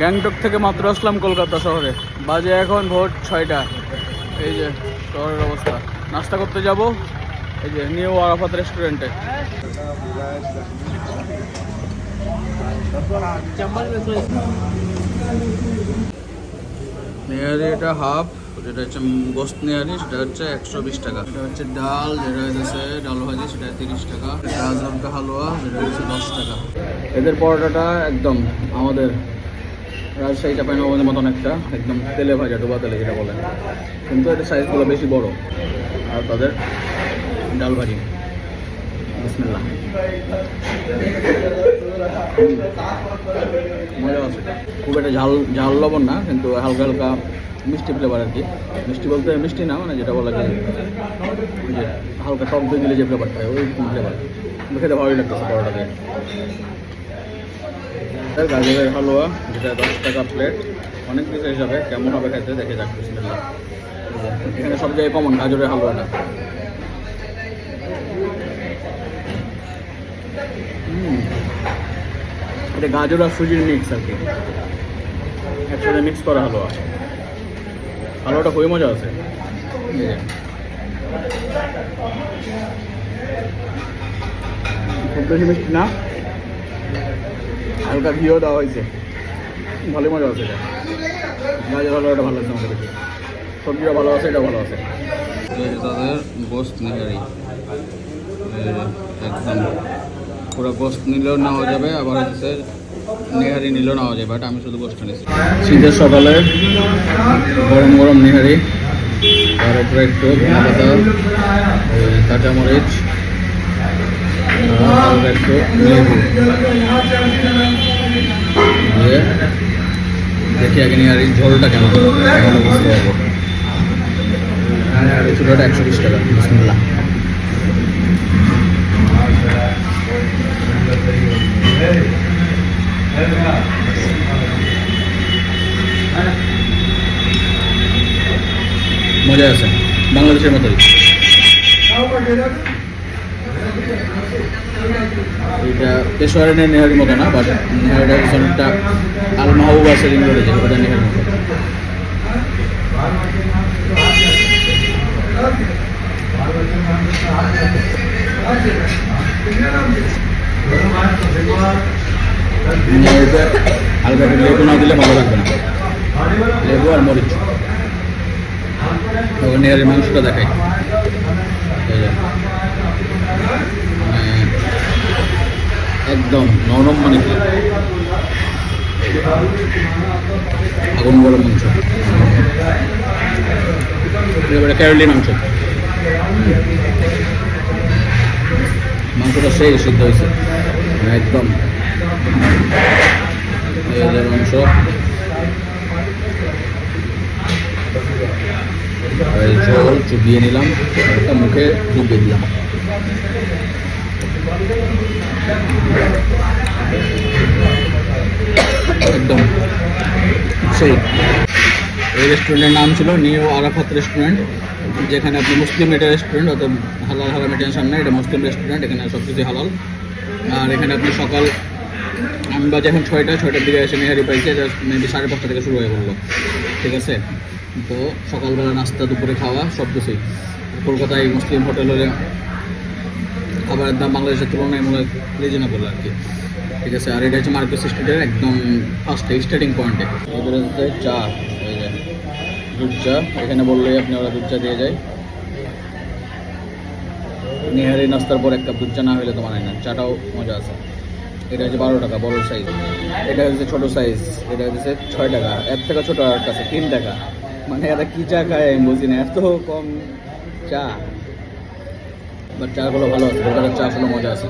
গ্যাংটক থেকে মাত্র আসলাম কলকাতা শহরে। বাজে এখন ভোর ছয়টা। এই যে, শহরের অবস্থা। নাস্তা করতে যাব। এই যে, নিউ আরাফাত রেস্টুরেন্টে নেহারি এটা হাফ, যেটা হচ্ছে গোস্ত নেহারি, সেটা হচ্ছে একশো বিশ টাকা। এটা হচ্ছে ডাল, যেটা হচ্ছে ডাল ভাজি, সেটা তিরিশ টাকা। রাজহালকা হালুয়া, যেটা হচ্ছে দশ টাকা। এদের পরোটাটা একদম আমাদের রাজশাহী চাপাইনবাবগঞ্জের মতন একটা, একদম তেলে ভাজা, ডোবা তেলে যেটা বলে। কিন্তু এটার সাইজগুলো বেশি বড়। আর তাদের ডাল ভাজি। বিসমিল্লাহ। মজা খুব একটা ঝাল ঝাল লবণ না, কিন্তু হালকা হালকা মিষ্টি ফ্লেভার আর কি। মিষ্টি বলতে মিষ্টি না মানে যেটা বলা যায় হালকা টক দই দিলে যে ফ্লেভারটা ওই ফ্লেভার খেতে ভালোই লাগতেছে পরোটাতে আর গাজরের হালুয়া, যেটা দশ টাকা প্লেট অনেক কিছু হিসাবে কেমন হবে খেতে দেখে যাক বিসমিল্লাহ এখানে সব জায়গায় কমন গাজরের হালুয়াটা। এটা গাজর আর সুজির মিক্স আর কি। একসাথে মিক্স করা হালুয়া। হালুয়াটা খুবই মজা আছে। খুব বেশি মিষ্টি না? হালকা ঘিও দেওয়া হয়েছে। ভালোই মজা আছে এটা। মজা ভালো হালুয়াটা ভালো আছে আমাদের। সবজিটা ভালো আছে এটা ভালো আছে। তাদের গোস্ত নিহারি একদম পুরো গোস্ত নিলেও নেওয়া যাবে আবার হচ্ছে নেহারি নিলেও নেওয়া যাবে বাট আমি শুধু গোস্ত নিচ্ছি শীতের সকালে গরম গরম নেহারি তার উপরে একটু ধনে পাতা কাঁচামরিচ একটু লেবু দিয়ে দেখি আগে ঝোলটা কেমন বুঝতে পারব এই চুলাটা একশো বিশ টাকা মজা আছে। বাংলাদেশের মতোই। এটা পেশোয়ারের নেহারির মতো না বাট নেহারিটা হচ্ছে অনেকটা আল মাহবুব আছে ইংরেজি যে, ওটা নেহারির মতো। লেবু না দিলে ভালো লাগবে না। লেবু মাংসটা দেখাই। একদম, নরম মানে কি? আগুন গরম মাংস এবারে মাংস মাংসটা সেই সিদ্ধ হয়েছে। একদম। মাংস চুবিয়ে নিলাম। একটা মুখে ডুবিয়ে দিলাম। একদম। সেই। এই রেস্টুরেন্টের নাম ছিল নিউ আরাফাত রেস্টুরেন্ট যেখানে আপনি মুসলিম এটা রেস্টুরেন্ট অত হালাল হারাম টেনশন নেই এটা মুসলিম রেস্টুরেন্ট এখানে সব কিছু হালাল। আর এখানে আপনি সকাল, আমি বাজে এখন ছয়টা, ছয়টার দিকে এসে মেহারি পাইছে মেবি সাড়ে পাঁচটা থেকে শুরু হয়ে বলল। ঠিক আছে? তো সকালবেলা নাস্তা, দুপুরে খাওয়া সব কিছুই কলকাতায় মুসলিম হোটেল হলে খাবারের দাম বাংলাদেশের তুলনায় মনে হয় রিজনেবল আর কি। ঠিক আছে, আর এটা হচ্ছে মার্কেট স্ট্রিটের একদম ফার্স্টে স্টার্টিং পয়েন্টে এদের হচ্ছে চা দুধ চা এখানে বললেই আপনি ওরা দুধ চা দিয়ে যায়। নিহারি নাস্তার পর এক কাপ দুধ চা না হলে তো মানায় না, চাটাও মজা আছে। এটা হচ্ছে বারো টাকা, বড় সাইজ এটা হচ্ছে ছোট সাইজ এটা হচ্ছে ছয় টাকা। এক থেকে ছোট আর কাছে তিন টাকা। মানে এরা কী চা খায় আমি বুঝি না, এত কম চা। বাট চাগুলো ভালো আছে কলকাতার চা আসলে মজা আছে